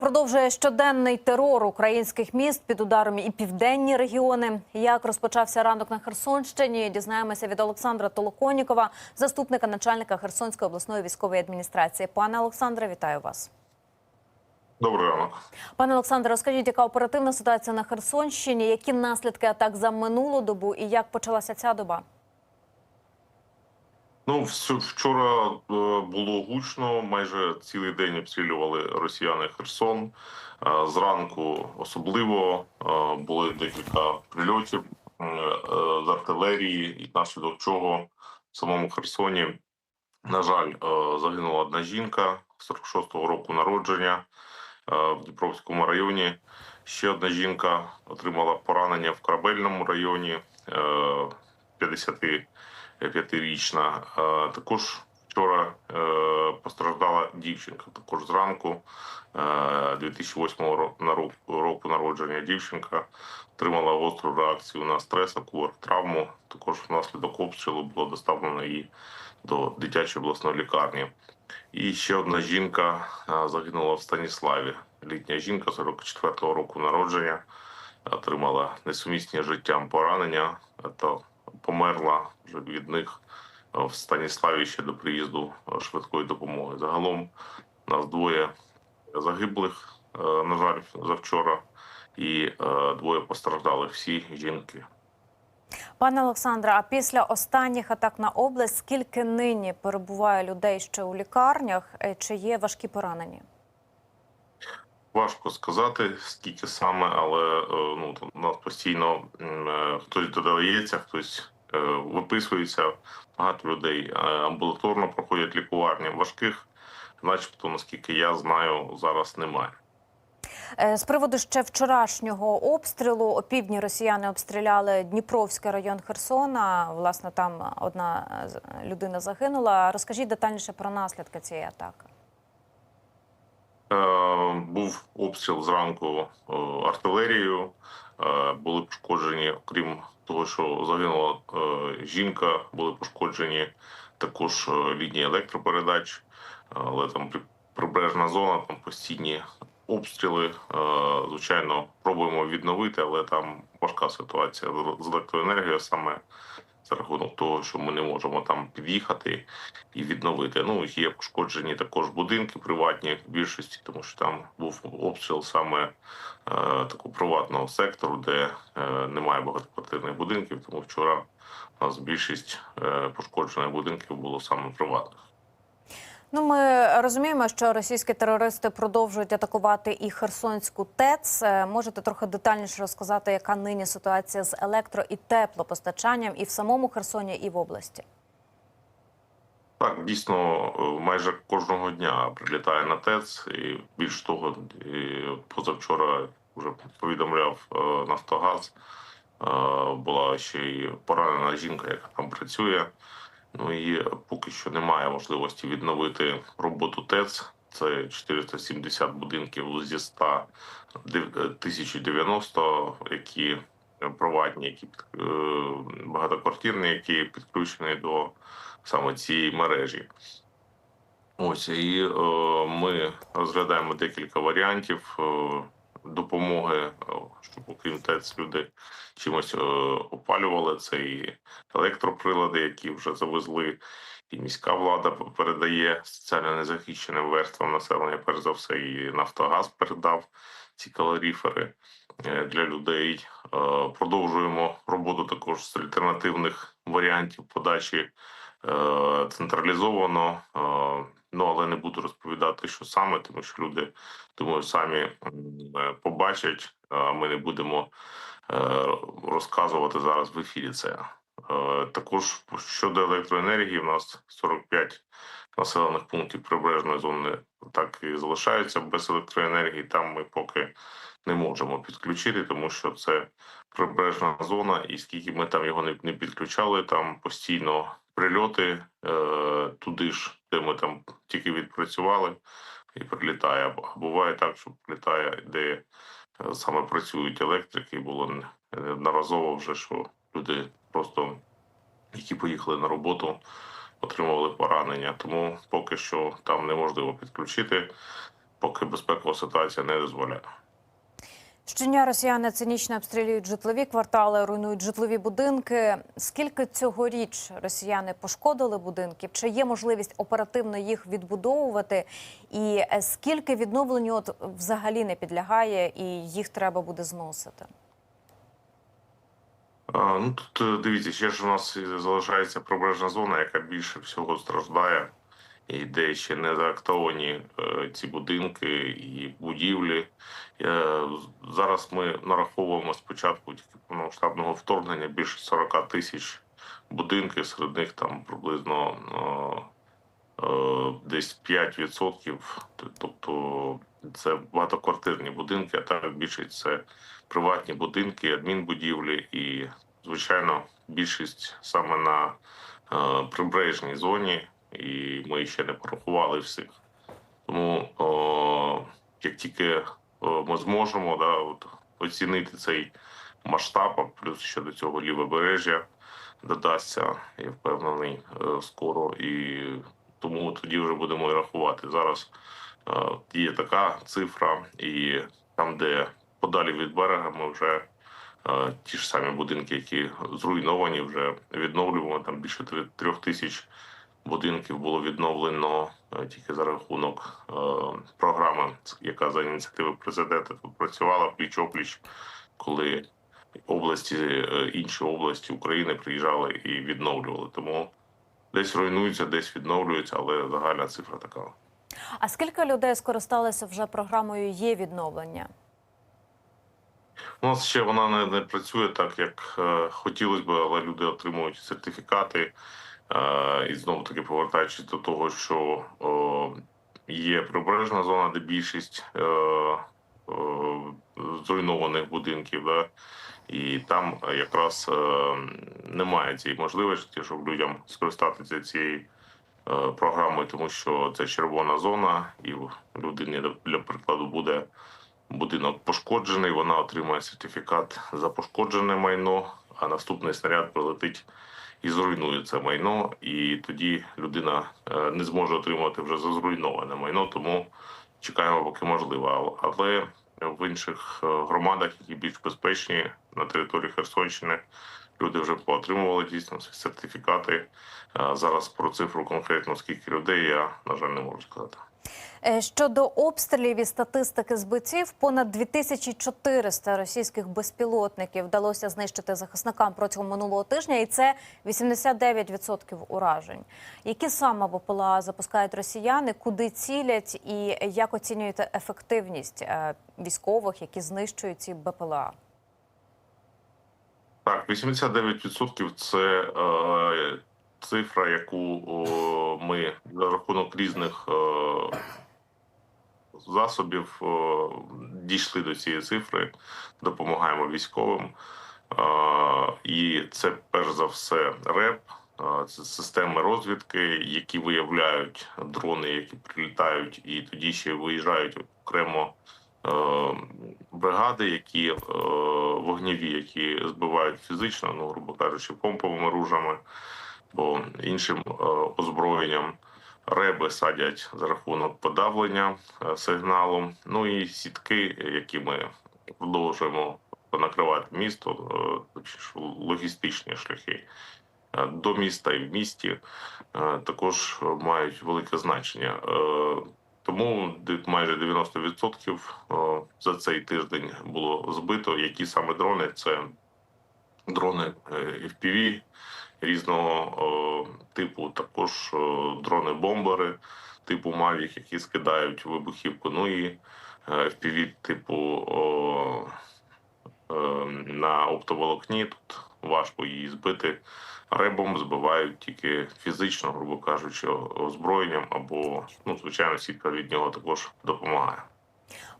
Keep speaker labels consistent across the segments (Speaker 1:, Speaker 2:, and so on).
Speaker 1: Продовжує щоденний терор українських міст під ударом і південні регіони. Як розпочався ранок на Херсонщині? Дізнаємося від Олександра Толоконікова, заступника начальника Херсонської обласної військової адміністрації. Пане Олександре, вітаю вас.
Speaker 2: Добрий ранок.
Speaker 1: Пане Олександре, розкажіть, яка оперативна ситуація на Херсонщині? Які наслідки атак за минулу добу і як почалася ця доба?
Speaker 2: Ну, вчора е, було гучно. Майже цілий день обстрілювали росіяни Херсон. Е, Зранку особливо е, були декілька прильотів з артилерії, і внаслідок чого в самому Херсоні, на жаль, загинула одна жінка 46-го року народження в Дніпровському районі. Ще одна жінка отримала поранення в корабельному районі. е, 50 п'ятирічна. Е, Також вчора е, постраждала дівчинка. Також зранку е, 2008 ро- на рок- року народження дівчинка отримала гостру реакцію на стрес, акуар, травму. Також внаслідок обстрілу було доставлено її до дитячої обласної лікарні. І ще одна жінка е, загинула в Станіславі. Літня жінка 44-го року народження отримала несумісні життям поранення та померла вже від них е, в Станіславі ще до приїзду е, швидкої допомоги. Загалом нас двоє загиблих, е, на жаль, завчора, і двоє постраждали всі жінки.
Speaker 1: Пане Олександре, а після останніх атак на область скільки нині перебуває людей ще у лікарнях? Чи є важкі поранені?
Speaker 2: Важко сказати, скільки саме, але е, ну у нас постійно е, хтось додається, хтось е, виписується. Багато людей амбулаторно проходять лікування. Важких, начебто, наскільки я знаю, зараз немає.
Speaker 1: З приводу ще вчорашнього обстрілу опівдні росіяни обстріляли Дніпровський район Херсона. Власне, там одна людина загинула. Розкажіть детальніше про наслідки цієї атаки.
Speaker 2: Е, був обстріл зранку е, артилерією. Е, були пошкоджені, окрім того, що загинула жінка, були пошкоджені також лінії електропередач, але там прибережна зона, там постійні обстріли. Звичайно, пробуємо відновити, але там важка ситуація з електроенергією саме. За рахунок того, що ми не можемо там під'їхати і відновити. Ну є пошкоджені також будинки приватні в більшості, тому що там був обстріл саме е, такого приватного сектору, де е, немає багатоквартирних будинків. Тому вчора у нас більшість е, пошкоджених будинків було саме приватних.
Speaker 1: Ну, ми розуміємо, що російські терористи продовжують атакувати і Херсонську ТЕЦ. Е, Можете трохи детальніше розказати, яка нині ситуація з електро і теплопостачанням і в самому Херсоні, і в області?
Speaker 2: Так, дійсно, е, майже кожного дня прилітає на ТЕЦ, і більш того, і позавчора вже повідомляв е, Нафтогаз. Була ще й поранена жінка, яка там працює. Ну і поки що немає можливості відновити роботу ТЕЦ. Це 470 будинків зі 100 дев- е, 1090, які приватні, які е, багатоквартирні, які підключені до саме цієї мережі. Ось і е, ми розглядаємо декілька варіантів е, допомоги, е, щоб окрім ТЕЦ люди чимось е, опалювали. Це і електроприлади, які вже завезли, і міська влада передає соціально незахищеним верствам населення. Перш за все, і Нафтогаз передав ці калоріфери е, для людей. Продовжуємо роботу також з альтернативних варіантів подачі централізовано. Ну але не буду розповідати, що саме, тому що люди думаю, самі е, побачать. А ми не будемо е, розказувати зараз в ефірі це. Е, Також щодо електроенергії, у нас 45 населених пунктів прибережної зони так і залишаються без електроенергії. Там ми поки не можемо підключити, тому що це прибережна зона, і скільки ми там його не, підключали, там постійно прильоти туди ж, ми там тільки відпрацювали, і прилітає. А буває так, що прилітає, де е, саме працюють електрики. Було неодноразово вже, що люди просто, які поїхали на роботу, отримували поранення. Тому поки що там неможливо підключити. поки безпекова ситуація не дозволяє.
Speaker 1: Щодня росіяни цинічно обстрілюють житлові квартали, руйнують житлові будинки. Скільки цьогоріч росіяни пошкодили будинків? Чи є можливість оперативно їх відбудовувати? І е, скільки відновленню от взагалі не підлягає, і їх треба буде зносити?
Speaker 2: Ну тут е, дивіться, ще ж у нас залишається прибережна зона, яка більше всього страждає, і де ще не заактовані е, ці будинки і будівлі. Е, зараз ми нараховуємо спочатку тільки повномасштабного вторгнення більше 40 тисяч будинків, серед них там приблизно е, десь 5%. Тобто це багатоквартирні будинки, а так більшість це приватні будинки, адмінбудівлі і, звичайно, більшість саме на прибережній зоні, і ми ще не порахували всіх. Тому о, як тільки о, ми зможемо да, от, оцінити цей масштаб, а плюс ще до цього лівобережжя додасться, я впевнений, е, скоро. І тому тоді вже будемо і рахувати. Зараз е, є така цифра, і там, де подалі від берега, ми вже е, ті ж самі будинки, які зруйновані, вже відновлюємо. Там більше трьох тисяч будинків було відновлено е, тільки за рахунок е, програми, яка за ініціативи президента тут працювала пліч-опліч, коли області, е, інші області України приїжджали і відновлювали. Тому десь руйнуються, десь відновлюються, але загальна цифра така.
Speaker 1: А скільки людей скористалися вже програмою є відновлення?
Speaker 2: У нас ще вона не, не працює так, як е, хотілося б, але люди отримують сертифікати. Е, і знову таки повертаючись до того, що є прибережна зона, де більшість е, зруйнованих будинків, да, і там якраз е, немає цієї можливості, щоб людям скористатися цією програмою, тому що це червона зона, і в людині для прикладу буде будинок пошкоджений, вона отримає сертифікат за пошкоджене майно, а наступний снаряд прилетить і зруйнує це майно, і тоді людина е, не зможе отримати вже зруйноване майно, тому чекаємо, поки можливо. Але в інших е, громадах, які більш безпечні на території Херсонщини, люди вже поотримували дійсно сертифікати. Е, Зараз про цифру конкретно скільки людей я на жаль не можу сказати.
Speaker 1: Е, Щодо обстрілів і статистики збиттів, понад 2400 російських безпілотників вдалося знищити захисникам протягом минулого тижня, і це 89% уражень. Які саме БПЛА запускають росіяни, куди цілять, і як оцінюєте ефективність е, військових, які знищують ці БПЛА?
Speaker 2: Так, 89% це е, цифра, яку о, ми за рахунок різних е, засобів е, дійшли до цієї цифри, допомагаємо військовим. Е, і це перш за все РЕП, це системи розвідки, які виявляють дрони, які прилітають, і тоді ще виїжджають окремо бригади, які вогневі, які збивають фізично, ну грубо кажучи, помповими ружами або іншим е, озброєнням. Реби садять за рахунок подавлення е, сигналу. Ну і сітки, які ми продовжуємо накривати місто, е, логістичні шляхи до міста і в місті також мають велике значення. Тому майже 90% е, за цей тиждень було збито. Які саме дрони? Це дрони FPV різного е, типу, також е, дрони-бомбери типу Mavic, які скидають вибухівку. Ну і е, FPV типу на оптоволокні. Тут важко її збити. Ребом збивають тільки фізично, грубо кажучи, озброєнням або ну, звичайно, сітка від нього також допомагає.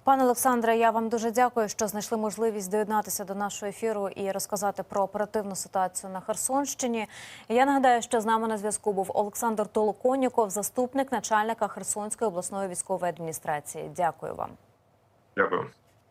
Speaker 1: Пане Олександре, я вам дуже дякую, що знайшли можливість доєднатися до нашого ефіру і розказати про оперативну ситуацію на Херсонщині. Я нагадаю, що з нами на зв'язку був Олександр Толоконіков, заступник начальника Херсонської обласної військової адміністрації. Дякую вам.
Speaker 2: Дякую.